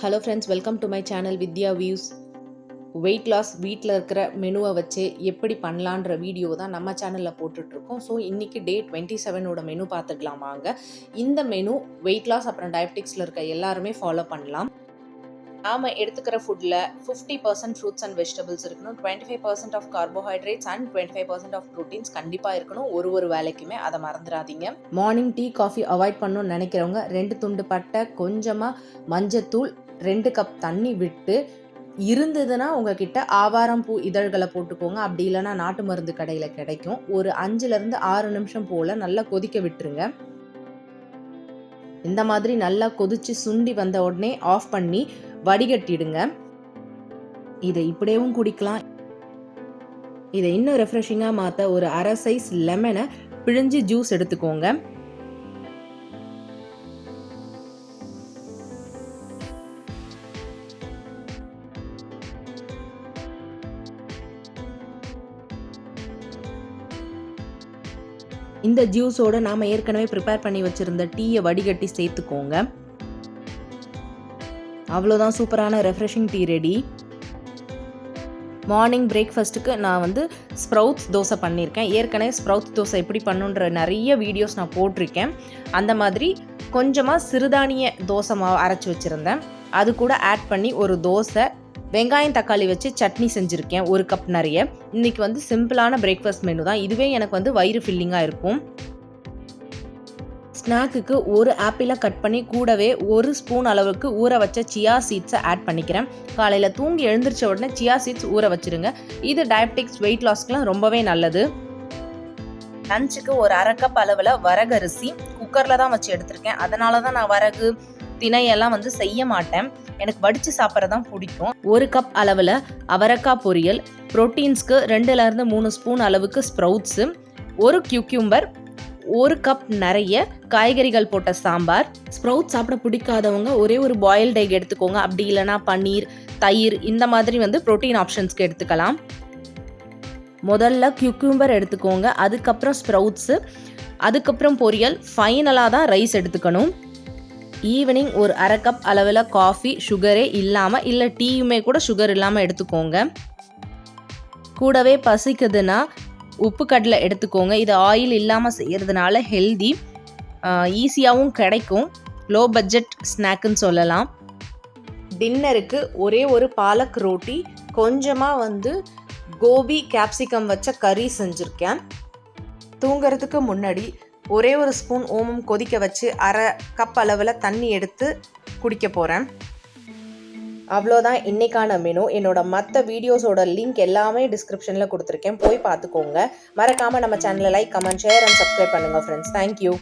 Hello friends welcome to my channel Vidya views weight loss வீட்டில் இருக்கிற மெனுவை வச்சு எப்படி பண்ணலான்ற வீடியோ தான் நம்ம சேனலில் போட்டுட்ருக்கோம். ஸோ இன்றைக்கி டே டுவெண்ட்டி செவனோட மெனு பார்த்துக்கலாம் வாங்க. இந்த மெனு வெயிட் லாஸ் அப்புறம் டயபெட்டிக்ஸில் இருக்க எல்லாருமே ஃபாலோ பண்ணலாம். நாம் எடுத்துக்கிற ஃபுட்டில் fifty percent fruits and vegetables இருக்கணும் twenty five percent of carbohydrates and twenty five percent of proteins கண்டிப்பாக இருக்கணும் ஒரு ஒரு வேலைக்குமே. அதை மறந்துடாதீங்க. மார்னிங் டீ காஃபி அவாய்ட் பண்ணணும்னு நினைக்கிறவங்க ரெண்டு துண்டு பட்டை கொஞ்சமாக மஞ்சத்தூள் ரெண்டு கப் தண்ணி விட்டு இருந்ததுன்னா உங்ககிட்ட ஆவாரம் பூ இதழ்களை போட்டுக்கோங்க. அப்படி இல்லைன்னா நாட்டு மருந்து கடையில் கிடைக்கும். ஒரு அஞ்சுலேருந்து ஆறு நிமிஷம் போல் நல்லா கொதிக்க விட்டுருங்க. இந்த மாதிரி நல்லா கொதிச்சு சுண்டி வந்த உடனே ஆஃப் பண்ணி வடிகட்டிடுங்க. இதை இப்படியேவும் குடிக்கலாம். இதை இன்னும் ரெஃப்ரெஷிங்காக மாற்ற ஒரு அரை சைஸ் லெமனை பிழிஞ்சு ஜூஸ் எடுத்துக்கோங்க. இந்த ஜூஸோட நாம் ஏற்கனவே ப்ரிப்பேர் பண்ணி வச்சுருந்த டீயை வடிகட்டி சேர்த்துக்கோங்க. அவ்வளோதான் சூப்பரான ரெஃப்ரெஷிங் டீ ரெடி மார்னிங் பிரேக்ஃபாஸ்ட்டுக்கு நான் வந்து ஸ்ப்ரவுட்ஸ் தோசை பண்ணியிருக்கேன் ஏற்கனவே ஸ்ப்ரவுட்ஸ் தோசை எப்படி பண்ணுன்ற நிறைய வீடியோஸ் நான் போட்டிருக்கேன். அந்த மாதிரி கொஞ்சமாக சிறுதானிய தோசை மாவு அரைச்சி வச்சுருந்தேன். அது கூட ஆட் பண்ணி ஒரு தோசை வெங்காயம் தக்காளி வச்சு சட்னி செஞ்சுருக்கேன் ஒரு கப் நிறைய. இன்றைக்கி வந்து சிம்பிளான பிரேக்ஃபாஸ்ட் மெனு தான். இதுவே எனக்கு வந்து வயிறு ஃபில்லிங்காக இருக்கும். ஸ்நாக்குக்கு ஒரு ஆப்பிளை கட் பண்ணி கூடவே ஒரு ஸ்பூன் அளவுக்கு ஊற வச்ச சியா சீட்ஸை ஆட் பண்ணிக்கிறேன். காலையில் தூங்கி எழுந்திரிச்ச உடனே சியா சீட்ஸ் ஊற வச்சிருங்க. இது டயபெட்டிக்ஸ் வெயிட் லாஸ்க்குலாம் ரொம்பவே நல்லது. லஞ்சுக்கு ஒரு அரை கப் அளவில் வரகரிசி குக்கரில் தான் வச்சு எடுத்திருக்கேன். அதனால தான் நான் வரகு திணையெல்லாம் வந்து செய்ய மாட்டேன். எனக்கு வடித்து சாப்பிட்றது தான் பிடிக்கும். ஒரு கப் அளவில் அவரக்காய் பொரியல் ப்ரோட்டீன்ஸ்க்கு ரெண்டுலேருந்து மூணு ஸ்பூன் அளவுக்கு ஸ்ப்ரவுட்ஸு ஒரு கியூக்யூம்பர் ஒரு கப் நிறைய காய்கறிகள் போட்ட சாம்பார். ஸ்ப்ரவுட் சாப்பிட பிடிக்காதவங்க ஒரே ஒரு பாயில்ட் எக் எடுத்துக்கோங்க. அப்படி இல்லைனா பன்னீர் தயிர் இந்த மாதிரி வந்து ப்ரோட்டீன் ஆப்ஷன்ஸ்க்கு எடுத்துக்கலாம். முதல்ல கியூக்யூம்பர் எடுத்துக்கோங்க. அதுக்கப்புறம் ஸ்ப்ரவுட்ஸு அதுக்கப்புறம் பொரியல் ஃபைனலாக தான் ரைஸ் எடுத்துக்கணும். ஈவினிங் ஒரு அரை கப் அளவில் காஃபி சுகரே இல்லாமல் இல்லை டீயுமே கூட சுகர் இல்லாமல் எடுத்துக்கோங்க. கூடவே பசிக்குதுன்னா உப்பு கடலை எடுத்துக்கோங்க. இது ஆயில் இல்லாமல் செய்கிறதுனால ஹெல்தி ஈஸியாகவும் கிடைக்கும். லோ பட்ஜெட் ஸ்நாக்குன்னு சொல்லலாம். டின்னருக்கு ஒரே ஒரு பாலக் ரோட்டி கொஞ்சமாக வந்து கோபி கேப்சிகம் வச்ச கறி செஞ்சுருக்கேன். தூங்கிறதுக்கு முன்னாடி ஒரே ஒரு ஸ்பூன் ஓமம் கொதிக்க வச்சு அரை கப் அளவில் தண்ணி எடுத்து குடிக்க போகிறேன் அவ்வளோதான் இன்றைக்கான மெனு என்னோட மற்ற வீடியோஸோட லிங்க் எல்லாமே டிஸ்கிரிப்ஷனில் கொடுத்துருக்கேன். போய் பார்த்துக்கோங்க. மறக்காமல் நம்ம சேனலை like comment share and subscribe பண்ணுங்கள் ஃப்ரெண்ட்ஸ் தேங்க்யூ